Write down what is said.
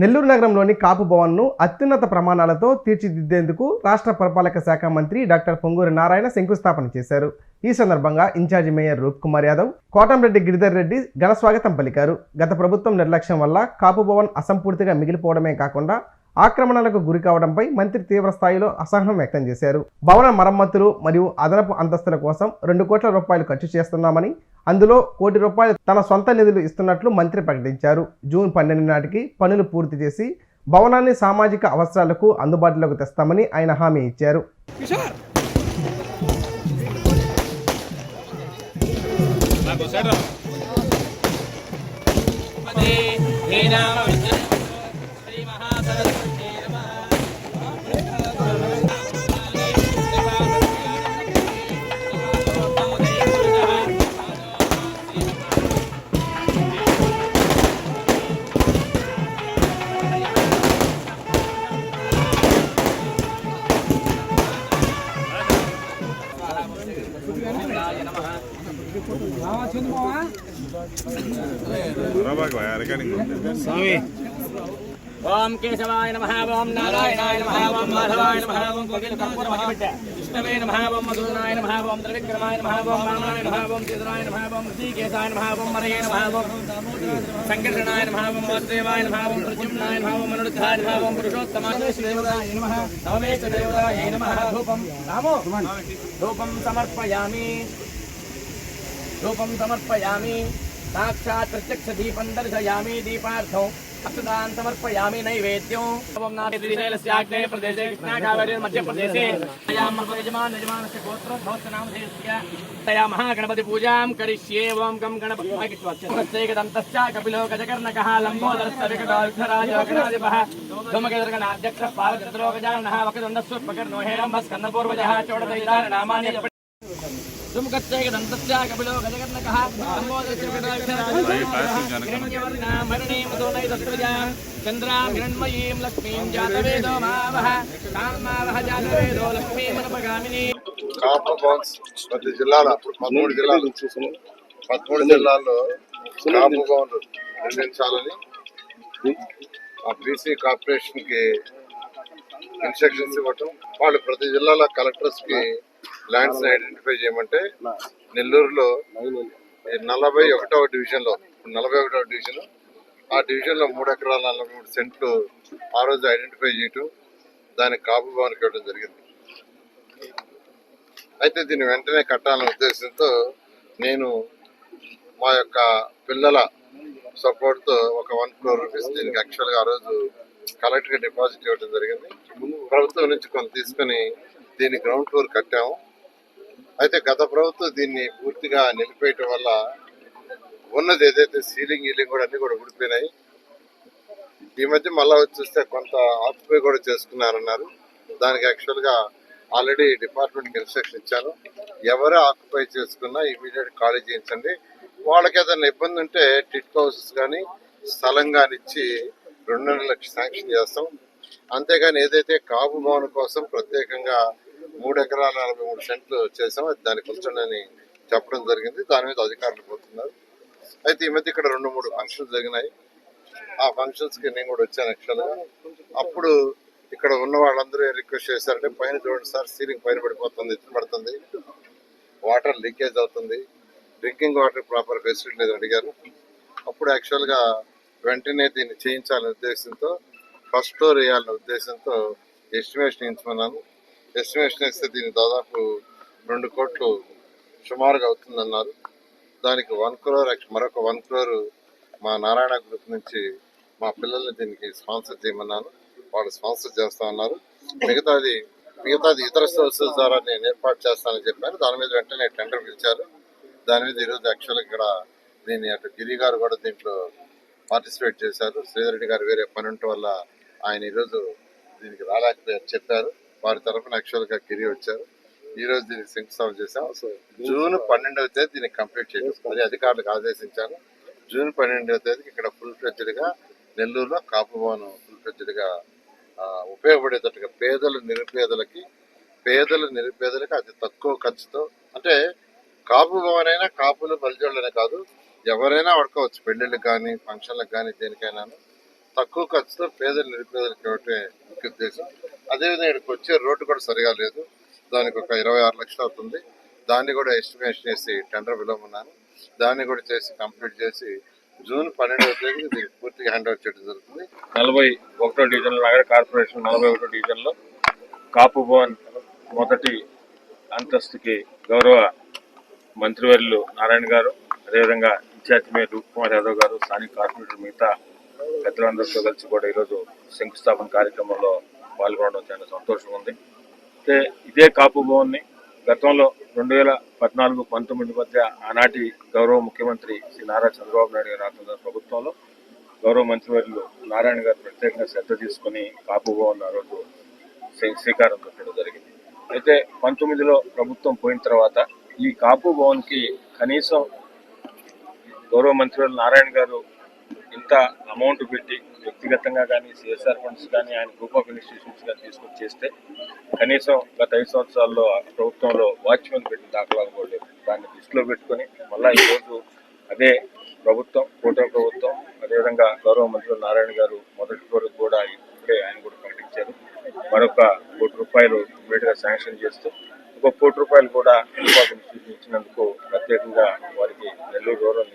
నెల్లూరు నగరంలోని కాపు భవన్ను అత్యున్నత ప్రమాణాలతో తీర్చిదిద్దేందుకు రాష్ట్ర పురపాలక శాఖ మంత్రి డాక్టర్ పొంగూరి నారాయణ శంకుస్థాపన చేశారు. ఈ సందర్భంగా ఇన్ఛార్జి మేయర్ రూప్ కుమార్ యాదవ్ కోటంరెడ్డి గిరిధర్ రెడ్డి ఘనస్వాగతం పలికారు. గత ప్రభుత్వం నిర్లక్ష్యం వల్ల కాపు భవన్ అసంపూర్తిగా మిగిలిపోవడమే కాకుండా ఆక్రమణలకు గురి కావడంపై మంత్రి తీవ్ర స్థాయిలో అసహనం వ్యక్తం చేశారు. భవన మరమ్మతులు మరియు అదనపు అంతస్తుల కోసం రెండు కోట్ల రూపాయలు ఖర్చు చేస్తున్నామని అందులో కోటి రూపాయలు తన సొంత నిధులు ఇస్తున్నట్లు మంత్రి ప్రకటించారు. జూన్ పన్నెండు నాటికి పనులు పూర్తి చేసి భవనాన్ని సామాజిక అవసరాలకు అందుబాటులోకి తెస్తామని ఆయన హామీ ఇచ్చారు. ఓం కేశవాయ నమః ఓం నారాయణాయ నమః ఓం మాధవాయ నమః ఓం కోకిల కర్పూర మహిమిట్ట విష్ణవే నమః ఓం మధునాయ నమః ఓం త్రివిక్రమాయ నమః ఓం వామనాయ నమః ఓం సీతనాయ నమః ఓం శ్రీకేశాయ నమః ఓం మరయే నమః ఓం సంకర్షణాయ నమః ఓం వాసుదేవాయ నమః ఓం ప్రద్యుమ్నాయ నమః ఓం అనురుద్ధాయ నమః ఓం పురుషోత్తమాయ దేవతాయ నమః నవమేశ దేవతాయ నమః ధూపం రామో ధూపం సమర్పయామి रूपं समर्पयामि। साक्षात् प्रत्यक्षदीपं दर्शयामि, दीपार्थौ अक्षतान् समर्पयामि नैवेद्योग्ने प्रदेशे मध्यप्रदेशे। यजमानस्य गोत्रोद्भवस्य गणपतिपूजां करिष्ये దుముఖచ్చైక దంతస్య కపిలో చంద్రాం హిరణ్మయీం లక్ష్మీం జాతవేదో మావహ కామావహ జాతవేదో లక్ష్మీమనపగామిని కాపు భవన్స్ ప్రతి జిల్లాలో పదమూడు జిల్లాలు పదమూడు జిల్లాల్లో కాపు భవన్లు నిర్మించాలని ఆ బీసీ కార్పొరేషన్కి ఇన్స్ట్రక్షన్స్ ఇవ్వటం వాళ్ళు ప్రతి జిల్లాలో కలెక్టర్స్కి ల్యాండ్స్ ఐడెంటిఫై చేయమంటే నెల్లూరులో నలభై ఒకటవ డివిజన్లో నలభై ఒకటవ డివిజన్ ఆ డివిజన్లో మూడు ఎకరాల నలభై మూడు సెంట్లు ఆ రోజు ఐడెంటిఫై చేయటం దానికి కాపు భవన్కి ఇవ్వడం జరిగింది. అయితే దీన్ని వెంటనే కట్టాలనే ఉద్దేశంతో నేను మా యొక్క పిల్లల సపోర్ట్తో ఒక వన్ క్రోర్ రూపీస్ దీనికి యాక్చువల్గా ఆ రోజు కలెక్టర్గా డిపాజిట్ ఇవ్వడం జరిగింది. ప్రభుత్వం నుంచి కొంత తీసుకొని దీన్ని గ్రౌండ్ ఫ్లోర్ కట్టాము. అయితే గత ప్రభుత్వం దీన్ని పూర్తిగా నిలిపేయటం వల్ల ఉన్నది ఏదైతే సీలింగ్ గీలింగ్ కూడా అన్ని కూడా ఊడిపోయినాయి. ఈ మధ్య మళ్ళా వచ్చి చూస్తే కొంత ఆక్యుపై కూడా చేసుకున్నారన్నారు. దానికి యాక్చువల్గా ఆల్రెడీ డిపార్ట్మెంట్కి ఇన్స్ట్రక్షన్ ఇచ్చాను ఎవరు ఆక్యుపై చేసుకున్నా ఇమీడియట్ ఖాళీ చేయించండి. వాళ్ళకి ఏదైనా ఇబ్బంది ఉంటే టిట్ హౌసెస్ కానీ స్థలం కానీ ఇచ్చి రెండున్నర లక్షలు శాంక్షన్ చేస్తాం. అంతేగాని ఏదైతే కాపు భవన్ కోసం ప్రత్యేకంగా మూడు ఎకరాల నలభై మూడు సెంట్లు చేసాం. అది దాని కూర్చొని చెప్పడం జరిగింది. దాని మీద అధికారులు పోతున్నారు. అయితే ఈ మధ్య ఇక్కడ రెండు మూడు ఫంక్షన్స్ జరిగినాయి. ఆ ఫంక్షన్స్కి నేను కూడా వచ్చాను యాక్చువల్గా. అప్పుడు ఇక్కడ ఉన్న వాళ్ళందరూ రిక్వెస్ట్ చేశారంటే పైన చూడండి సార్ సీలింగ్ పైన పడిపోతుంది ఎత్తున పడుతుంది. వాటర్ లీకేజ్ అవుతుంది. డ్రింకింగ్ వాటర్ ప్రాపర్ ఫెసిలిటీ లేదు అడిగారు. అప్పుడు యాక్చువల్గా వెంటనే దీన్ని చేయించాలనే ఉద్దేశంతో ఫస్ట్ ఫ్లోర్ వేయాలనే ఉద్దేశంతో ఎస్టిమేషన్ ఇచ్చుకున్నాను ఎస్టిమేషన్ వేస్తే దీని దాదాపు రెండు కోట్లు సుమారుగా అవుతుందన్నారు. దానికి వన్ క్రోర్ మరొక వన్ క్రోర్ మా నారాయణ గ్రూప్ నుంచి మా పిల్లల్ని దీనికి స్పాన్సర్ చేయమన్నాను. వాళ్ళు స్పాన్సర్ చేస్తా ఉన్నారు. మిగతాది మిగతాది ఇతర సోర్సెస్ ద్వారా నేను ఏర్పాటు చేస్తానని చెప్పాను దాని మీద వెంటనే టెండర్ పిలిచారు. దాని మీద ఈరోజు యాక్చువల్గా ఇక్కడ దీన్ని అటు గిరి గారు కూడా దీంట్లో పార్టిసిపేట్ చేశారు. శ్రీధరెడ్డి గారు వేరే పని ఉండటం వల్ల ఆయన ఈరోజు దీనికి రాలేకపోయారు చెప్పారు. వారి తరఫున యాక్చువల్గా గిరి వచ్చారు. ఈ రోజు దీనికి శంకుస్థాపన చేశాం. జూన్ పన్నెండవ తేదీ దీన్ని కంప్లీట్ చేయడం అది అధికారులకు ఆదేశించాను. జూన్ పన్నెండవ తేదీకి ఇక్కడ ఫుల్ ఫ్లెడ్జ్డ్గా నెల్లూరులో కాపు భవనం ఫుల్ ఫ్లెడ్జ్డ్గా ఉపయోగపడేటట్టుగా పేదలు నిరుపేదలకి పేదలు నిరుపేదలకి అతి తక్కువ ఖర్చుతో అంటే కాపు భవన్ అయినా కాపులు బలిజోళ్ళనే కాదు ఎవరైనా వాడుకోవచ్చు. పెళ్ళిళ్ళకి కానీ ఫంక్షన్లకు కానీ దేనికైనా తక్కువ ఖర్చుతో పేదలు నిరుపేదలకు ఇవ్వటమే ముఖ్య ఉద్దేశం. అదేవిధంగా ఇక్కడికి వచ్చే రోడ్డు కూడా సరిగా లేదు. దానికి ఒక ఇరవై ఆరు లక్షలు అవుతుంది. దాన్ని కూడా ఎస్టిమేషన్ చేసి టెండర్ విలువన్నాను దాన్ని కూడా చేసి కంప్లీట్ చేసి జూన్ పన్నెండవ తేదీకి దీనికి పూర్తిగా హ్యాండ్ ఓవర్ చేయడం జరుగుతుంది. నలభై ఒకటో డివిజన్ నగర కార్పొరేషన్ నలభై ఒకటో డివిజన్లో కాపు భవన్ మొదటి అంతస్తుకి గౌరవ మంత్రివర్యులు నారాయణ గారు అదేవిధంగా ఇన్ఛార్జ్ మేయర్ రూప్ కుమార్ యాదవ్ గారు స్థానిక కార్పొరేటర్ మిగతా పెద్దలందరితో కలిసి కూడా ఈరోజు శంకుస్థాపన కార్యక్రమంలో పాల్గొనడం చాలా సంతోషంగా ఉంది అయితే ఇదే కాపు భవన్ని గతంలో రెండు వేల పద్నాలుగు పంతొమ్మిది మధ్య ఆనాటి గౌరవ ముఖ్యమంత్రి శ్రీ నారా చంద్రబాబు నాయుడు గారి ఆధ్వర్యంలో ప్రభుత్వంలో. గౌరవ మంత్రివర్యులు నారాయణ గారు ప్రత్యేకంగా శ్రద్ధ తీసుకుని కాపు భవన్ ఆ రోజు శ్రీ- శ్రీకారం చుట్టడం జరిగింది. అయితే పంతొమ్మిదిలో ప్రభుత్వం పోయిన తర్వాత ఈ కాపు భవన్కి కనీసం గౌరవ మంత్రివర్యులు నారాయణ గారు ఇంత అమౌంట్ పెట్టి వ్యక్తిగతంగా కానీ సిఎస్ఆర్ ఫండ్స్ కానీ ఆయన గ్రూప్ ఆఫ్ ఇన్స్టిట్యూషన్స్ కానీ తీసుకొచ్చి చేస్తే కనీసం గత ఐదు సంవత్సరాల్లో ప్రభుత్వంలో వాచ్మెన్ పెట్టిన దాఖలాలు కూడా లేవు. దాన్ని దృష్టిలో పెట్టుకొని మళ్ళా ఈరోజు అదే ప్రభుత్వం కూటమి ప్రభుత్వం అదేవిధంగా గౌరవ మంత్రులు నారాయణ గారు మొదటి వరకు కూడా ఇప్పుడే ఆయన కూడా ప్రకటించారు. మరొక కోటి రూపాయలు ఇమీడియట్గా శాంక్షన్ చేస్తూ ఒక కోటి రూపాయలు కూడా ఇన్స్టిట్యూషన్ ఇచ్చినందుకు ప్రత్యేకంగా వారికి నెల్లూరు రూరల్